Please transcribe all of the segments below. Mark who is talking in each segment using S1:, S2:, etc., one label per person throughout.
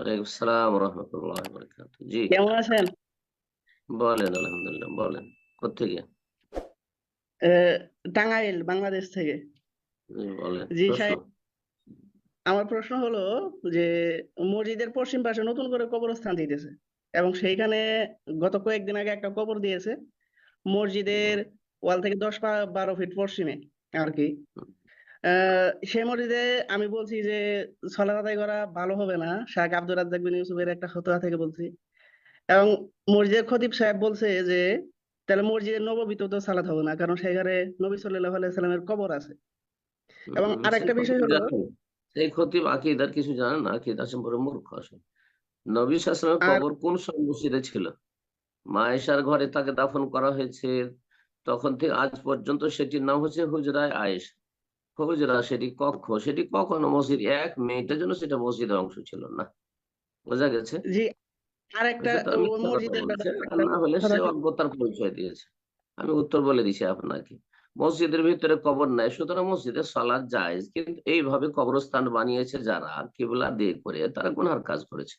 S1: ওয়ালাইকুম আসসালাম রহমতুল্লাহ বরকাত জি।
S2: কেমন আছেন?
S1: বলেন আলহামদুলিল্লাহ বলেন কোথেকে
S2: টাঙ্গাইল বাংলাদেশ থেকে।
S1: জি, বলেন
S2: জি,
S1: প্রশ্ন?
S2: সাহেব। আমার প্রশ্ন হলো যে মসজিদের পশ্চিম পাশে নতুন করে কবরস্থান দিতেছে এবং সেইখানে গত কয়েকদিন আগে একটা কবর দিয়েছে মসজিদের ওয়াল থেকে দশ বারো ফিট পশ্চিমে আর কি। সেই মসজিদে আমি বলছি যে সলাত আদায় করা ভালো হবে না। শাহ আব্দুর রাজ্জাক বিন ইউসুফের একটা ফতোয়া থেকে বলছি। এবং মসজিদের খতিব সাহেব বলছে যে তাহলে মসজিদের নববীতেও তো সালাত হবে না কারণ সেখানে নবী সাল্লাল্লাহু আলাইহি সাল্লামের কবর আছে। এবং আরেকটা বিষয় হলো-?
S1: সেই খতিব আকিদার কিছু জানে না আকিদা সম্পর্কে মূর্খ আসলে নবী
S2: আর-
S1: কবর কোন সময় মসজিদে ছিল? মায়েশার ঘরে তাকে দাফন করা হয়েছে তখন থেকে আজ পর্যন্ত সেটির নাম হচ্ছে হুজরায় আয়েশ। হুজরা সেটি কক্ষ সেটি কখনো মসজিদ এক মিনিটের জন্য সেটা মসজিদের অংশ ছিল না। বোঝা গেছে?
S2: জি আরেকটা
S1: না হলে সে অজ্ঞতার পরিচয় দিয়েছে। আমি উত্তর বলে দিছি আপনাকে। মসজিদের ভিতরে কবর নাই সুতরাং মসজিদে সলাদ জায়েজ কিন্তু এইভাবে কবরস্থান বানিয়েছে যারা কিবলা দিয়ে করে তারা গুনহার কাজ করেছে।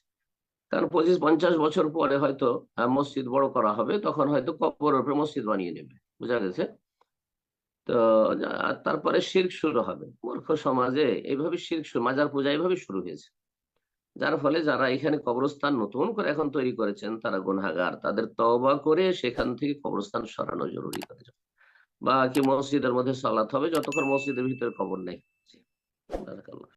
S1: কারণ পঁচিশ পঞ্চাশ বছর পরে হয়তো মসজিদ বড় করা হবে তখন হয়তো কবর উপরে মসজিদ বানিয়ে নেবে। বোঝা গেছে? তো তারপরে শির্ক শুরু হবে। মূর্খ সমাজে এইভাবে শির্ক শুরু, মাজার পূজা এইভাবে শুরু হয়েছে। যার ফলে যারা এখানে কবরস্থান নতুন করে এখন তৈরি করেছেন, তারা গুনাগার তাদের তবা করে সেখান থেকে কবরস্থান সরানো জরুরি করে বা কি মসজিদের মধ্যে সালাত হবে, যতক্ষণ মসজিদের ভিতরে কবর নেই।